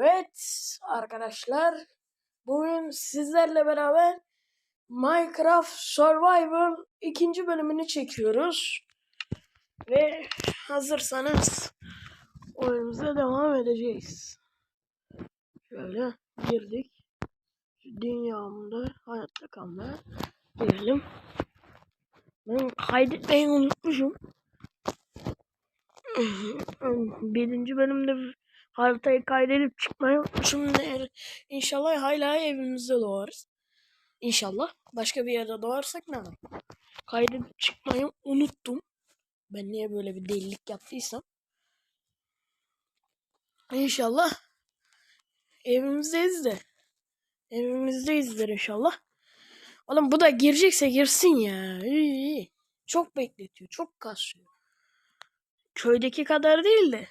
Evet arkadaşlar bugün sizlerle beraber Minecraft Survival ikinci bölümünü çekiyoruz. Ve hazırsanız oyunumuza devam edeceğiz. Şöyle girdik. Dünyamda hayatta kalmaya girelim. Ben kaydetmeyi unutmuşum. Birinci bölümde haritayı kaydedip çıkmayı. Eğer- İnşallah hala evimizde doğarız. İnşallah. Başka bir yerde doğarsak ne var? Kaydedip çıkmayı unuttum. Ben niye böyle bir delilik yaptıysam. İnşallah evimizdeyiz de. Evimizdeyizdir inşallah. Oğlum bu da girecekse girsin ya. Çok bekletiyor. Çok kasıyor. Köydeki kadar değil de.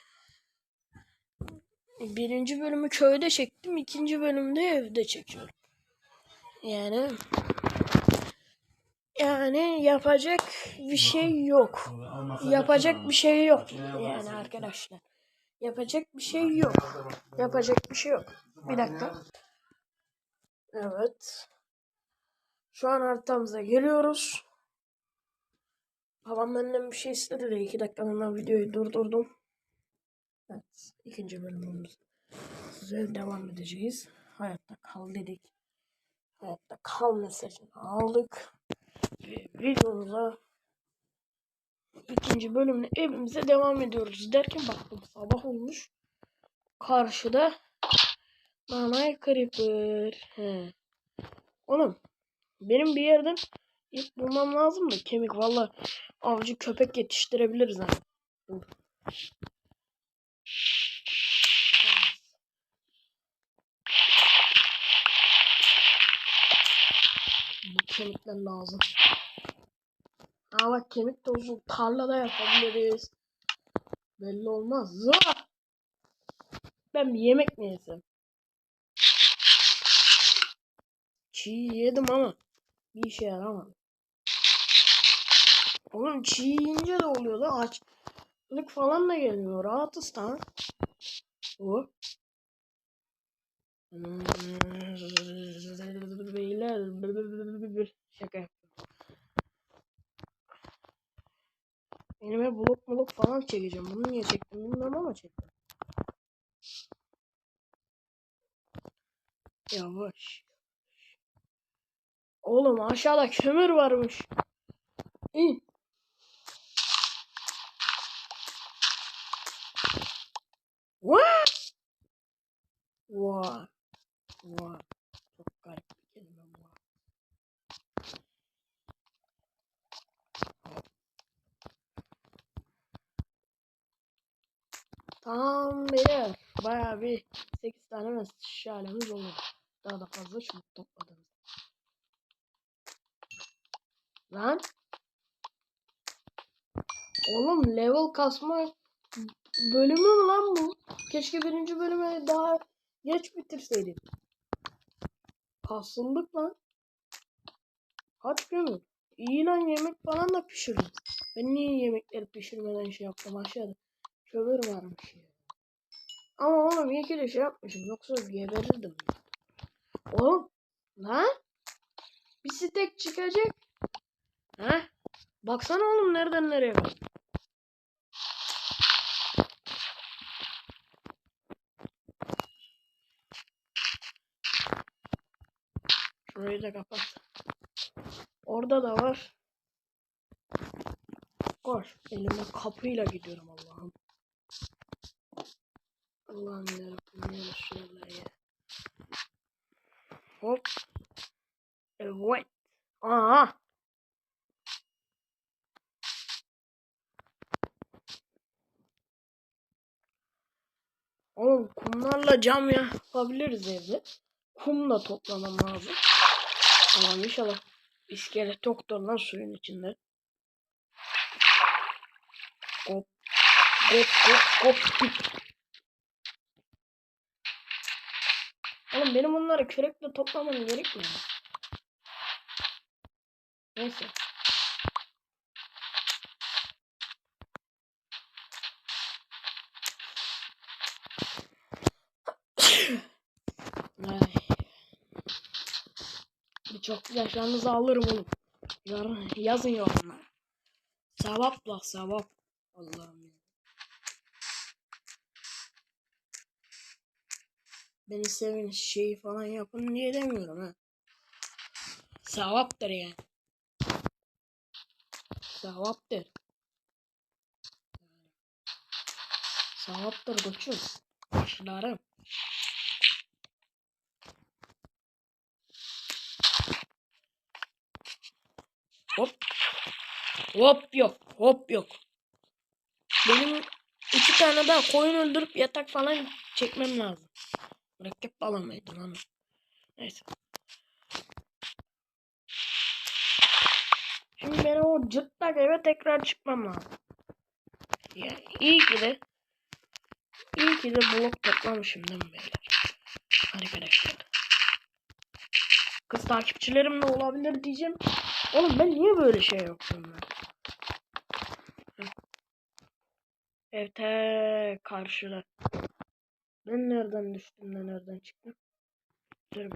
Birinci bölümü köyde çektim. ikinci bölümde evde çekiyorum. Yani yani yapacak bir şey yok. Yapacak bir şey yok. Yani arkadaşlar. Yapacak bir şey yok. Yapacak bir şey yok. Bir dakika. Evet. Şu an haritamıza geliyoruz. Babam benden bir şey istedi de iki dakikalığına videoyu durdurdum. Evet. ikinci bölümümüz. Size devam edeceğiz. Hayatta kal dedik. Hayatta kal mesajını aldık. Ve videomuza ikinci bölümle evimize devam ediyoruz. Derken baktım sabah olmuş. Karşıda Nanay Creeper. He. Oğlum benim bir yerden ip bulmam lazım da kemik valla avcı köpek yetiştirebiliriz ha. Dur. Bu kemikler lazım. Aa bak kemik tozu tarlada yapabiliriz. Belli olmaz. Zıra! Ben bir yemek mi yesem? Çiğ yedim ama bir işe yaramadı. Oğlum çiğ yiyince de oluyor da açlık falan da geliyor. Rahatız tamam. O. Beyler şaka yapıyorum. Elime blok blok falan çekeceğim. Bunu niye çektim bilmiyorum ama çektim. Yavaş. Oğlum aşağıda kömür varmış. İn. What? Vay. Vay. Çok garip bir kelime bu. Tamam beyler. Bayağı bir 8 tane meşalemiz oldu. Daha da fazla çubuk topladım. Lan. Oğlum level kasma bölümü mü lan bu? Keşke birinci bölümü daha geç bitirseydik. Kasıldık lan. Kaç kömür? İyi lan yemek falan da pişirdim. Ben niye yemekleri pişirmeden şey yaptım aşağıda? Kömür varmış ya. Ama oğlum iyi ki de şey yapmışım. Yoksa geberirdim. Oğlum. Lan. Bir stek çıkacak. Ha? Baksana oğlum nereden nereye bak. Şurayı da kapat. Orada da var. Koş. Elime kapıyla gidiyorum Allah'ım. Allah'ım yarabbim ya Resulallah ya. Hop. Evet. Aha. Oğlum kumlarla cam yapabiliriz evde. Kum da toplamam lazım. Tamam inşallah iskelet yoktur lan suyun içinde. Hop. Hop hop hop. Oğlum benim onları kürekle toplamam gerekmiyor. Neyse. Çok güzel. alırım oğlum. Yarın yazın yorumlara. Sevap la sevap. Allah'ım ya. Beni sevin şeyi falan yapın diye demiyorum ha. Sevaptır yani. Sevaptır. Sevaptır koçum. Başlarım. Hop. Hop yok. Hop yok. Benim iki tane daha koyun öldürüp yatak falan çekmem lazım. Mürekkep alamaydı lan. Neyse. Şimdi benim o cırtlak eve tekrar çıkmam lazım. Ya iyi ki de iyi ki de blok toplamışım değil mi beyler? Arkadaşlar. Kız takipçilerim de olabilir diyeceğim. Oğlum ben niye böyle şey yapıyorum ben? Evet karşıda. Ben nereden düştüm de nereden çıktım? Dur.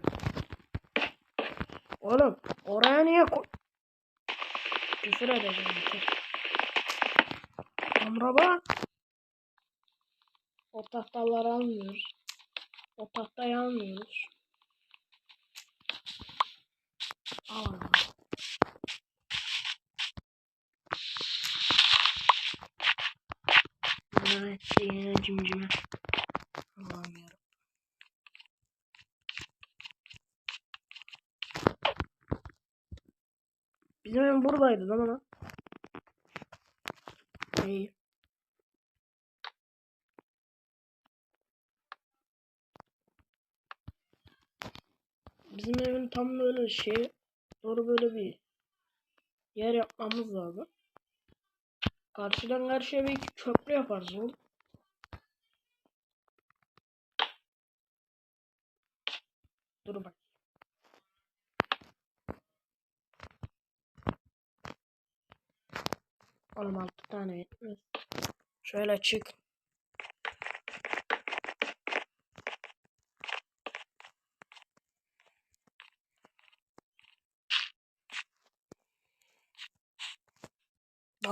Oğlum oraya niye koy... Küfür edeceğim yeter. Amraba. O tahtaları almıyoruz. O tahtayı almıyoruz. Al. Evet. Bizim ev buradaydı lan? İyi. Bizim evin tam böyle şey doğru böyle bir yer yapmamız lazım. Karşıdan karşıya bir köprü yaparız oğlum. Dur bak. Oğlum altı tane yetmez. Şöyle çık.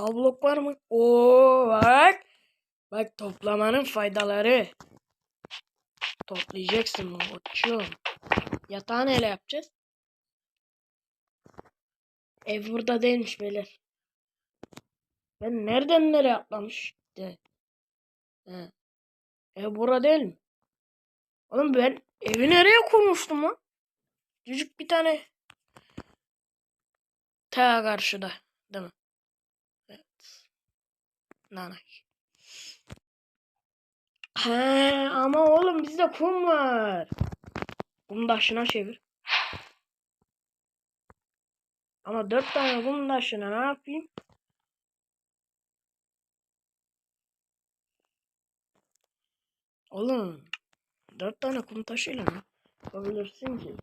Blok var mı? Oo bak. Bak toplamanın faydaları. Toplayacaksın bu koçum. Yatağı neyle yapacağız? Ev burada değilmiş beyler. Ben nereden nereye atlamış? De. He. Ev burada değil mi? Oğlum ben evi nereye kurmuştum lan? Küçük bir tane ta karşıda değil mi? Nanay. He ama oğlum bizde kum var. Kum taşına çevir. Ama dört tane kum taşına ne yapayım? Oğlum dört tane kum taşıyla mı yapabilirsin ki?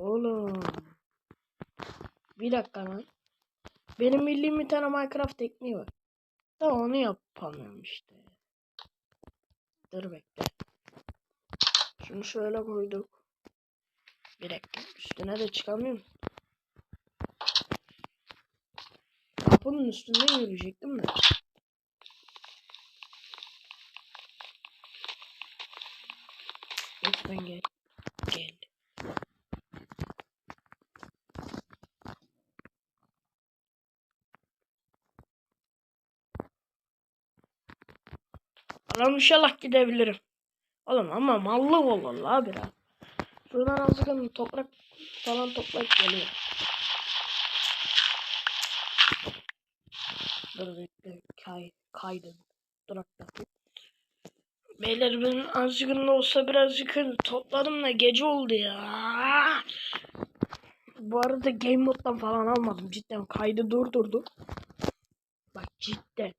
Oğlum. Bir dakika lan. Benim bildiğim bir tane Minecraft tekniği var. Da onu yapamıyorum işte. Dur bekle. Şunu şöyle koyduk. Bir dakika. Üstüne de çıkamıyorum. Kapının üstünden yürüyecektim de. Lütfen gel. Gel. Allah'ım inşallah gidebilirim. Oğlum ama mallı olur la biraz. Şuradan azıcık toprak falan toplayıp geliyor. Dur kay, kaydım. Durakta. Beyler ben azıcık da olsa birazcık topladım da gece oldu ya. Bu arada game moddan falan almadım. Cidden kaydı durdurdu. Bak cidden.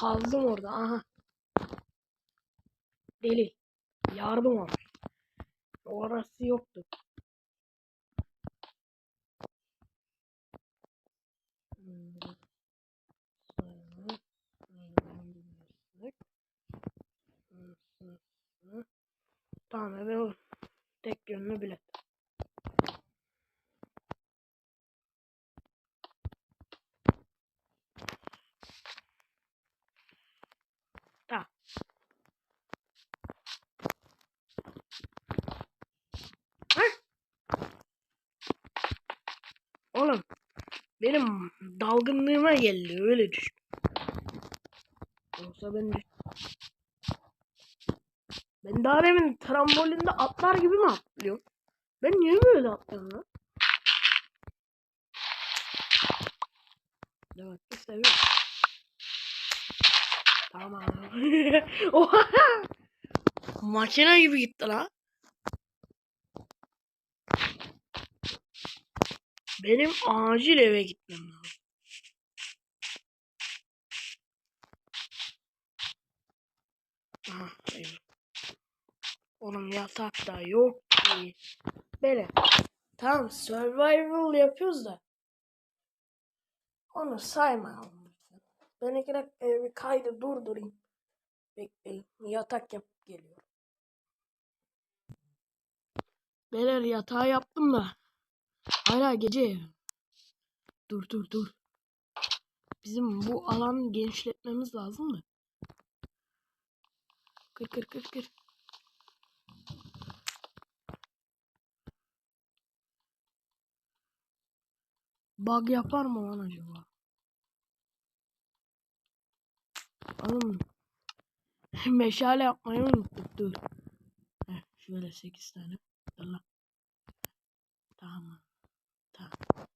Kaldım orada. Aha. Deli. Yardım al. Orası yoktu. Tamam eve tek yönlü bilet. Benim dalgınlığıma geldi öyle düşün. Yoksa ben düş- ben daha demin trambolinde atlar gibi mi atlıyorum? Ben niye böyle atlıyorum lan? Demek ki seviyorum. Tamam. Oha! Makine gibi gitti la. Benim acil eve gitmem lazım. Aha, eyvah. Oğlum yatak da yok ki. Böyle. Tamam survival yapıyoruz da. Onu saymayalım. Ben iki dakika kaydı durdurayım. Bekleyin. Yatak yapıp geliyorum. Beyler yatağı yaptım da. Hala gece. Dur dur dur. Bizim bu alanı genişletmemiz lazım da. Kır kır kır kır. Bug yapar mı lan acaba? Oğlum. Meşale yapmayı unuttuk. Dur. Heh, şöyle 8 tane. Lan. Tamam. Tamam.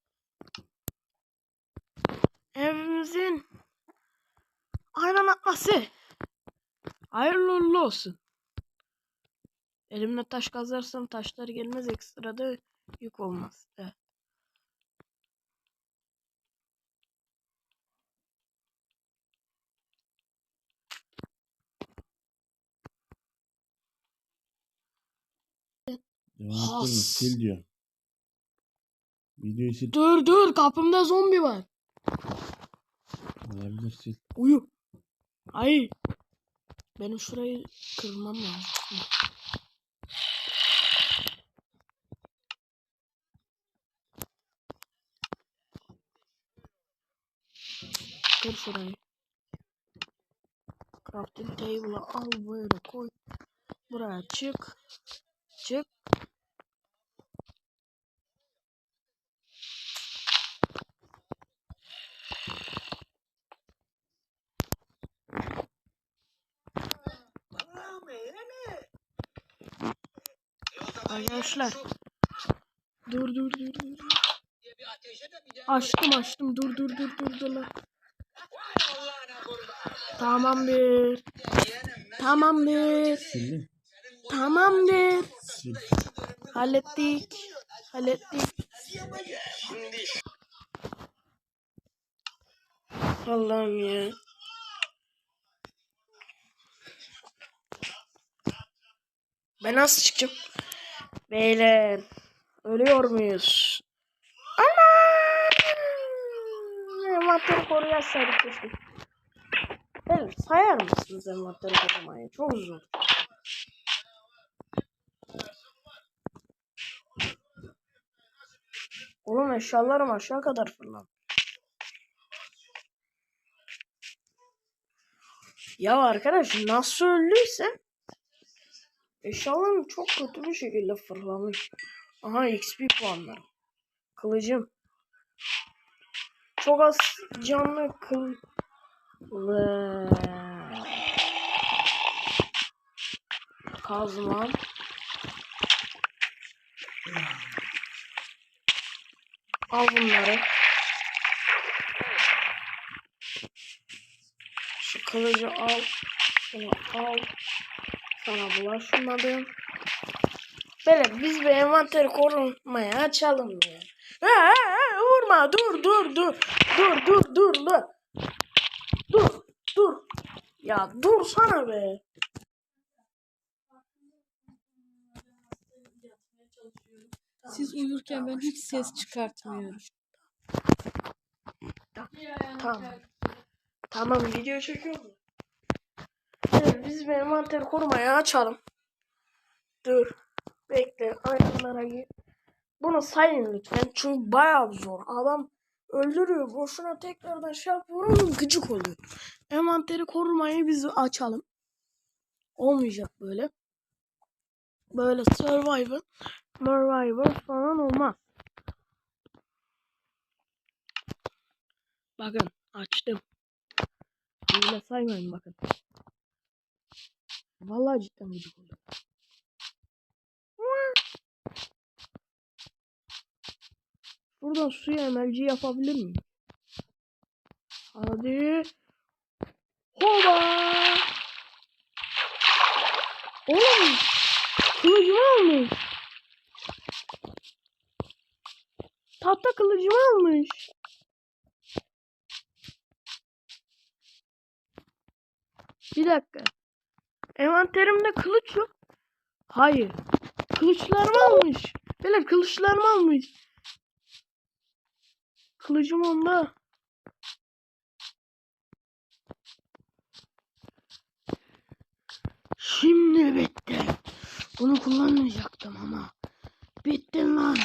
Evimizin aydınlatması. Hayırlı uğurlu olsun. Elimle taş kazarsam taşlar gelmez ekstra da yük olmaz. Evet. Sil diyor. Videoyu sil. Dur dur kapımda zombi var. Olabilir sil. Uyu. Ay. Benim şurayı kırmam lazım. Kır şurayı. Crafting table'ı al böyle koy. Buraya çık. Çık. Arkadaşlar. Dur dur dur dur. Açtım açtım dur dur dur dur dur lan. Tamamdır. Tamamdır. Sildin. Tamamdır. Sil. Hallettik. Hallettik. Allah'ım ya. Ben nasıl çıkacağım? Beyler. Ölüyor muyuz? Ana! Envanteri koruyasaydık keşke. Beyler sayar mısınız envanteri korumayı? Çok zor. Oğlum eşyalarım aşağı kadar fırlan. Ya arkadaş nasıl öldüyse eşyalarım çok kötü bir şekilde fırlamış. Aha XP puanları. Kılıcım. Çok az canlı kıl. Kazmam. Al bunları. Şu kılıcı al. Şunu al. Sana bulaşmadım. Böyle biz bir envanteri korumaya açalım ya. Ha, vurma dur dur dur. Dur dur dur dur. Dur dur. Ya dur sana be. Siz uyurken ben hiç ses çıkartmıyorum. Tamam. Tamam video çekiyor mu? Biz bir envanteri korumaya açalım. Dur. Bekle. Ayarlara gir. Bunu sayın lütfen. Çünkü bayağı zor. Adam öldürüyor. Boşuna tekrardan şey yapıyorum. Gıcık oluyor. Envanteri korumayı biz açalım. Olmayacak böyle. Böyle survivor, survivor falan olmaz. Bakın açtım. Böyle saymayın bakın. Vallahi cidden gıcık oluyor. Buradan suya emelci yapabilir miyim? Hadi. Hoba! Oğlum! Kılıcımı almış. Tahta kılıcımı almış. Bir dakika. Envanterimde kılıç yok. Hayır. Kılıçlarımı almış. Böyle kılıçlarımı almış. Kılıcım onda. Şimdi bitti. Bunu kullanmayacaktım ama. Bittin lan.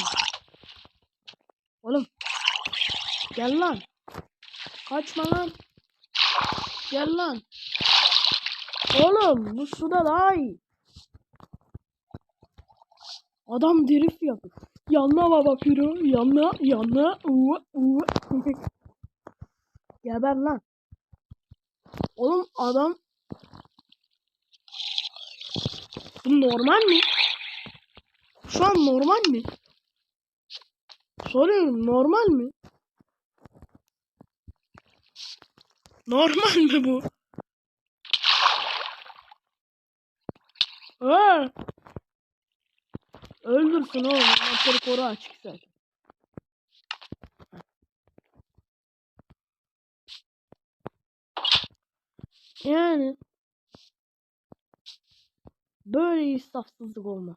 Oğlum. Gel lan. Kaçma lan. Gel lan. Oğlum bu suda iyi. Adam drift yapıyor. Yanına bakıyor. Yanına, yanına. Uva, uva. Geber lan. Oğlum adam Bu normal mi? Şu an normal mi? Soruyorum normal mi? Normal mi bu? Öldürsün oğlum. Motoru koru açık zaten. Yani Böyle insafsızlık olmaz.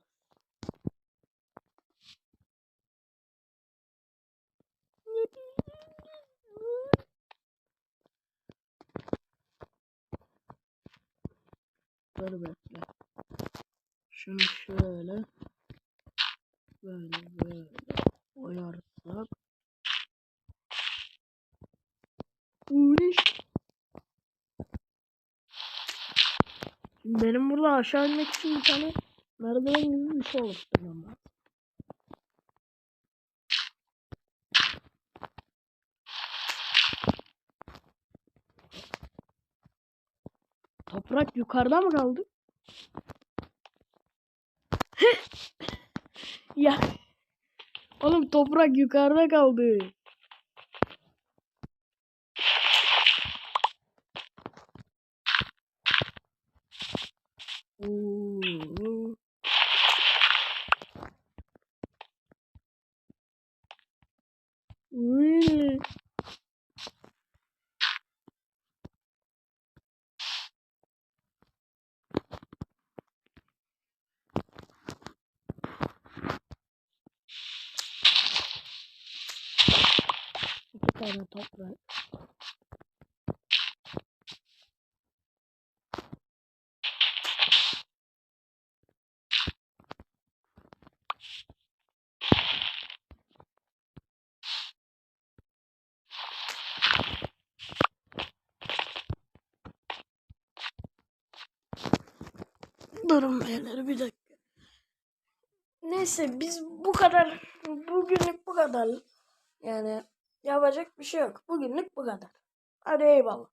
Dur bekle. Şunu şöyle böyle böyle koyarsak Uğraş. Benim burada aşağı inmek için bir tane merdiven gibi bir şey oluşturmam lazım. Toprak yukarıda mı kaldı? Ya. Oğlum toprak yukarıda kaldı. Oo. Really? İki tane toprak. Durun beyler bir dakika. Neyse biz bu kadar bugünlük bu kadar yani yapacak bir şey yok. Bugünlük bu kadar. Hadi eyvallah.